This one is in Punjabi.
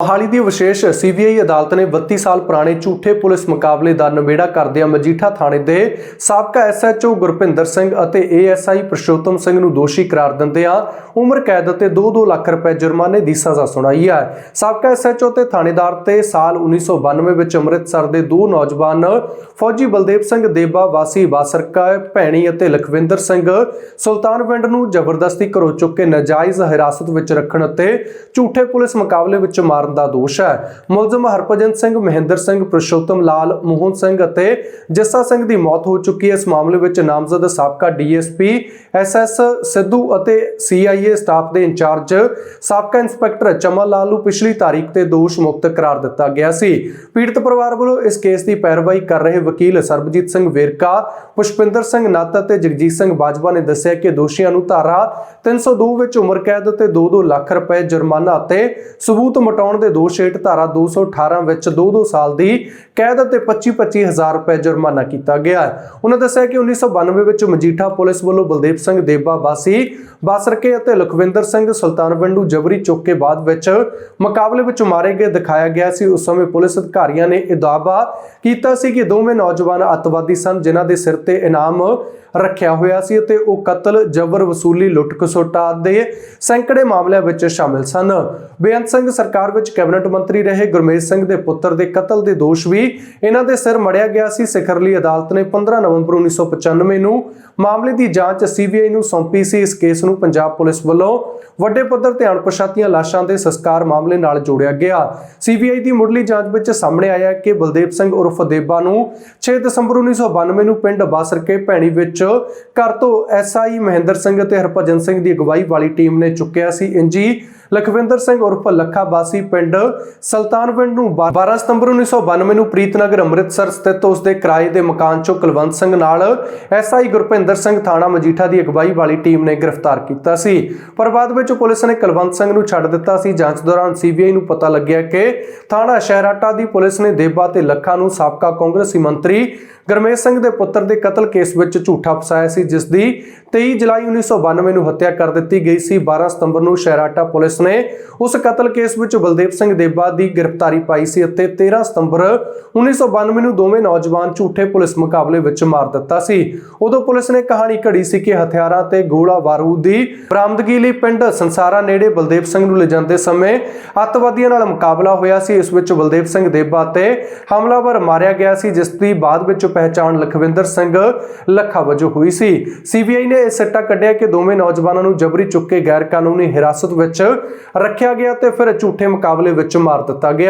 ਮੋਹਾਲੀ ਦੀ ਵਿਸ਼ੇਸ਼ ਸੀਬੀਆਈ ਅਦਾਲਤ ਨੇ 32 ਸਾਲ ਪੁਰਾਣੇ ਝੂਠੇ ਪੁਲਿਸ ਮੁਕਾਬਲੇ ਦਾ ਨਿਬੇੜਾ ਕਰਦਿਆਂ ਮਜੀਠਾ ਥਾਣੇ ਦੇ ਸਾਬਕਾ ਐਸਐਚਓ ਗੁਰਪਿੰਦਰ ਸਿੰਘ ਅਤੇ ਏਐਸਆਈ ਪ੍ਰਸ਼ੋਤਮ ਸਿੰਘ ਨੂੰ ਦੋਸ਼ੀ ਕਰਾਰ ਦਿੰਦਿਆਂ ਉਮਰ ਕੈਦ ਅਤੇ 2-2 ਲੱਖ ਰੁਪਏ ਜੁਰਮਾਨੇ ਦੀ ਸਜ਼ਾ ਸੁਣਾਈ ਹੈ। ਸਾਬਕਾ ਐਸਐਚਓ ਤੇ ਥਾਣੇਦਾਰ ਤੇ ਸਾਲ 1992 ਵਿੱਚ ਅੰਮ੍ਰਿਤਸਰ ਦੇ ਦੋ ਨੌਜਵਾਨ ਫੌਜੀ ਬਲਦੇਵ ਸਿੰਘ ਦੇਬਾ, ਵਾਸੀ ਬਾਸਰਕਾ, ਭੈਣੀ ਅਤੇ ਲਖਵਿੰਦਰ ਸਿੰਘ ਸੁਲਤਾਨਵਿੰਡ ਨੂੰ ਜ਼ਬਰਦਸਤੀ ਘਰੋਂ ਚੁੱਕ ਕੇ ਨਾਜਾਇਜ਼ ਹਿਰਾਸਤ ਵਿੱਚ ਰੱਖਣ ਅਤੇ ਝੂਠੇ ਪੁਲਿਸ ਮੁਕਾਬਲੇ ਵਿੱਚ ਮਾਰ ਮਾਰਨ ਦਾ ਦੋਸ਼ ਹੈ। ਮੁਲਜ਼ਮ ਹਰਭਜਨ ਸਿੰਘ, ਮਹਿੰਦਰ ਸਿੰਘ, ਪ੍ਰਸ਼ੋਤਮ ਲਾਲ, ਮੋਹਨ ਸਿੰਘ ਅਤੇ ਜੱਸਾ ਸਿੰਘ ਦੀ ਮੌਤ ਹੋ ਚੁੱਕੀ ਹੈ। ਇਸ ਮਾਮਲੇ ਵਿੱਚ ਨਾਮਜ਼ਦ ਸਾਬਕਾ ਡੀਐਸਪੀ, ਐਸਐਸ ਸਿੱਧੂ ਅਤੇ ਸੀਆਈਏ ਸਟਾਫ ਦੇ ਇੰਚਾਰਜ ਸਾਬਕਾ ਇੰਸਪੈਕਟਰ ਚਮਨ ਲਾਲ ਨੂੰ ਪਿਛਲੀ ਤਾਰੀਖ ਤੇ ਦੋਸ਼ ਮੁਕਤ ਕਰਾਰ ਦਿੱਤਾ ਗਿਆ ਸੀ। ਪੀੜਤ ਪਰਿਵਾਰ ਵੱਲੋਂ ਇਸ ਕੇਸ ਦੀ ਪੈਰਵਾਈ ਕਰ ਰਹੇ ਵਕੀਲ ਸਰਬਜੀਤ ਸਿੰਘ ਵੇਰਕਾ, ਪੁਸ਼ਪਿੰਦਰ ਸਿੰਘ ਨੱਤ ਅਤੇ ਜਗਜੀਤ ਸਿੰਘ ਬਾਜਵਾ ਨੇ ਦੱਸਿਆ ਕਿ ਦੋਸ਼ੀਆਂ ਨੂੰ ਧਾਰਾ 302 ਵਿੱਚ ਉਮਰ ਕੈਦ ਅਤੇ 2-2 ਲੱਖ ਰੁਪਏ ਜੁਰਮਾਨਾ ਅਤੇ ਸਬੂਤ ਮਟਾਉਣ ਦੇ ਦੋਸ਼ ਹੇਠ ਧਾਰਾ 218 ਵਿੱਚ 2-2 ਸਾਲ ਦੀ ਕੈਦ ਅਤੇ 25-25 ਹਜ਼ਾਰ ਰੁਪਏ ਜੁਰਮਾਨਾ ਕੀਤਾ ਗਿਆ ਹੈ। ਉਹਨਾਂ ਦੱਸਿਆ ਕਿ 1992 ਵਿੱਚ ਮਜੀਠਾ ਪੁਲਿਸ ਵੱਲੋਂ ਬਲਦੇਵ ਸਿੰਘ ਦੇਬਾ ਬਾਸੀ ਬਾਸਰਕੇ ਅਤੇ ਲਖਵਿੰਦਰ ਸਿੰਘ ਸੁਲਤਾਨਵਿੰਡ ਨੂੰ ਜਬਰੀ ਚੁੱਕ ਕੇ ਬਾਅਦ ਵਿੱਚ ਮੁਕਾਬਲੇ ਵਿੱਚ ਮਾਰੇ ਗਏ ਦਿਖਾਇਆ ਗਿਆ ਸੀ। ਉਸ ਸਮੇਂ ਪੁਲਿਸ ਅਧਿਕਾਰੀਆਂ ਨੇ ਇਹ ਦਾਅਵਾ ਕੀਤਾ ਸੀ ਕਿ ਦੋਵੇਂ ਨੌਜਵਾਨ ਅੱਤਵਾਦੀ ਸਨ ਜਿਨ੍ਹਾਂ ਦੇ ਸਿਰ ਤੇ ਇਨਾਮ ਰੱਖਿਆ ਹੋਇਆ ਸੀ ਅਤੇ ਉਹ ਕਤਲ, ਜਬਰ ਵਸੂਲੀ ਲੁੱਟ ਖਸੁੱਟ ਆਦਿ ਦੇ ਸੈਂਕੜੇ ਮਾਮਲਿਆਂ ਵਿੱਚ ਸ਼ਾਮਿਲ ਸਨ। ਬੇਅੰਤ ਸਿੰਘ ਸਰਕਾਰ ਵਿੱਚ ਕੈਬਨਿਟ ਮੰਤਰੀ ਰਹੇ ਗੁਰਮੇਜ ਸਿੰਘ ਦੇ ਪੁੱਤਰ ਦੇ ਕਤਲ ਦੇ ਦੋਸ਼ ਵੀ ਇਹਨਾਂ ਦੇ ਸਿਰ ਮੜਿਆ ਗਿਆ ਸੀ। ਸਿਖਰਲੀ ਅਦਾਲਤ ਨੇ 15 ਨਵੰਬਰ 1995 ਨੂੰ ਮਾਮਲੇ ਦੀ ਜਾਂਚ ਸੀਬੀਆਈ ਨੂੰ ਸੌਂਪੀ ਸੀ। ਇਸ ਕੇਸ ਨੂੰ ਪੰਜਾਬ ਪੁਲਿਸ ਵੱਲੋਂ ਵੱਡੇ ਪੱਧਰ ਤੇ ਅਣਪਛਾਤੀਆਂ ਲਾਸ਼ਾਂ ਦੇ ਸੰਸਕਾਰ ਮਾਮਲੇ ਨਾਲ ਜੋੜਿਆ ਗਿਆ। ਸੀਬੀਆਈ ਦੀ ਮੁੱਢਲੀ ਜਾਂਚ ਵਿੱਚ ਸਾਹਮਣੇ ਆਇਆ ਕਿ ਬਲਦੇਵ ਸਿੰਘ ਉਰਫ ਦੇਬਾ ਨੂੰ 6 ਦਸੰਬਰ 1992 ਨੂੰ ਪਿੰਡ ਬਾਸਰਕੇ ਭੈਣੀ ਵਿੱਚ ਘਰ ਤੋਂ ਐਸਆਈ ਮਹਿੰਦਰ ਸਿੰਘ ਅਤੇ ਹਰਭਜਨ ਸਿੰਘ ਦੀ ਅਗਵਾਈ ਵਾਲੀ ਟੀਮ ਨੇ ਚੁੱਕਿਆ ਸੀ। ਇੰਜੀ ਲਖਵਿੰਦਰ ਸਿੰਘ ਉਰਫ ਲੱਖਾ ਬਾਸੀ ਪਿੰਡ ਸੁਲਤਾਨਪੁਰ ਨੂੰ 12 ਸਤੰਬਰ 1992 ਨੂੰ ਪ੍ਰੀਤਨਗਰ ਅੰਮ੍ਰਿਤਸਰ ਸਥਿਤ ਉਸ ਦੇ ਕਿਰਾਏ ਦੇ ਮਕਾਨ ਚੋਂ ਕੁਲਵੰਤ ਸਿੰਘ ਨਾਲ ਐਸਆਈ ਗੁਰਪਿੰਦਰ ਸਿੰਘ ਥਾਣਾ ਮਜੀਠਾ ਦੀ ਅਗਵਾਈ ਵਾਲੀ ਟੀਮ ਨੇ ਗ੍ਰਿਫਤਾਰ ਕੀਤਾ ਸੀ। ਪਰ ਬਾਅਦ ਵਿੱਚ ਪੁਲਿਸ ਨੇ ਕੁਲਵੰਤ ਸਿੰਘ ਨੂੰ ਛੱਡ ਦਿੱਤਾ ਸੀ। ਜਾਂਚ ਦੌਰਾਨ ਸੀਬੀਆਈ ਨੂੰ ਪਤਾ ਲੱਗਿਆ ਕਿ ਥਾਣਾ ਸ਼ਹਿਰਾਟਾ ਦੀ ਪੁਲਿਸ ਨੇ ਦੇਬਾ ਤੇ ਲੱਖਾ ਨੂੰ ਸਾਬਕਾ ਕਾਂਗਰਸੀ ਮੰਤਰੀ ਗਰਮੇਸ਼ ਸਿੰਘ ਦੇ ਪੁੱਤਰ ਦੇ ਕਤਲ ਕੇਸ ਵਿੱਚ ਝੂਠਾ ਫਸਾਇਆ ਸੀ, ਜਿਸ ਦੀ 23 ਜੁਲਾਈ 1992 ਨੂੰ ਹੱਤਿਆ ਕਰ ਦਿੱਤੀ ਗਈ ਸੀ। 12 ਸਤੰਬਰ ਨੂੰ ਸ਼ਹਿਰਾਟਾ ਪੁਲਿਸ ਪੁਲਿਸ ਨੇ ਉਸ ਕਤਲ ਕੇਸ ਵਿੱਚ ਬਲਦੇਵ ਸਿੰਘ ਦੇਬਾ ਦੀ ਗ੍ਰਿਫਤਾਰੀ ਪਾਈ ਸੀ ਅਤੇ 13 ਸਤੰਬਰ 1992 ਨੂੰ ਦੋਵੇਂ ਨੌਜਵਾਨ ਝੂਠੇ ਪੁਲਿਸ ਮੁਕਾਬਲੇ ਵਿੱਚ ਮਾਰ ਦਿੱਤਾ ਸੀ। ਉਦੋਂ ਪੁਲਿਸ ਨੇ ਕਹਾਣੀ ਘੜੀ ਸੀ ਕਿ ਹਥਿਆਰਾਂ ਤੇ ਗੋਲਾ ਬਾਰੂਦ ਦੀ ਬਰਾਮਦਗੀ ਲਈ ਪਿੰਡ ਸੰਸਾਰਾ ਨੇੜੇ ਬਲਦੇਵ ਸਿੰਘ ਨੂੰ ਲਿਜਾਂਦੇ ਸਮੇਂ ਅੱਤਵਾਦੀਆਂ ਨਾਲ ਮੁਕਾਬਲਾ ਹੋਇਆ ਸੀ। ਇਸ ਵਿੱਚ ਬਲਦੇਵ ਸਿੰਘ ਦੇਬਾ ਤੇ ਹਮਲਾਵਰ ਮਾਰਿਆ ਗਿਆ ਸੀ, ਜਿਸ ਦੀ ਬਾਅਦ ਵਿੱਚ ਪਹਿਚਾਣ ਲਖਵਿੰਦਰ ਸਿੰਘ ਲੱਖਾ ਵਜੋਂ ਹੋਈ ਸੀ। ਸੀਬੀਆਈ ਨੇ ਇਹ ਸੱਟਾ ਕੱਢਿਆ ਕਿ ਦੋਵੇਂ ਨੌਜਵਾਨਾਂ ਨੂੰ ਜਬਰੀ ਚੁੱਕ ਕੇ ਗੈਰ ਕਾਨੂੰਨੀ ਹਿਰਾਸਤ ਵਿੱਚ ਰੱਖਿਆ ਗਿਆ ਤੇ ਫਿਰ ਝੂਠੇ ਮੁਕਾਬਲੇ ਵਿੱਚ ਮਾਰ ਦਿੱਤਾ ਗਿਆ।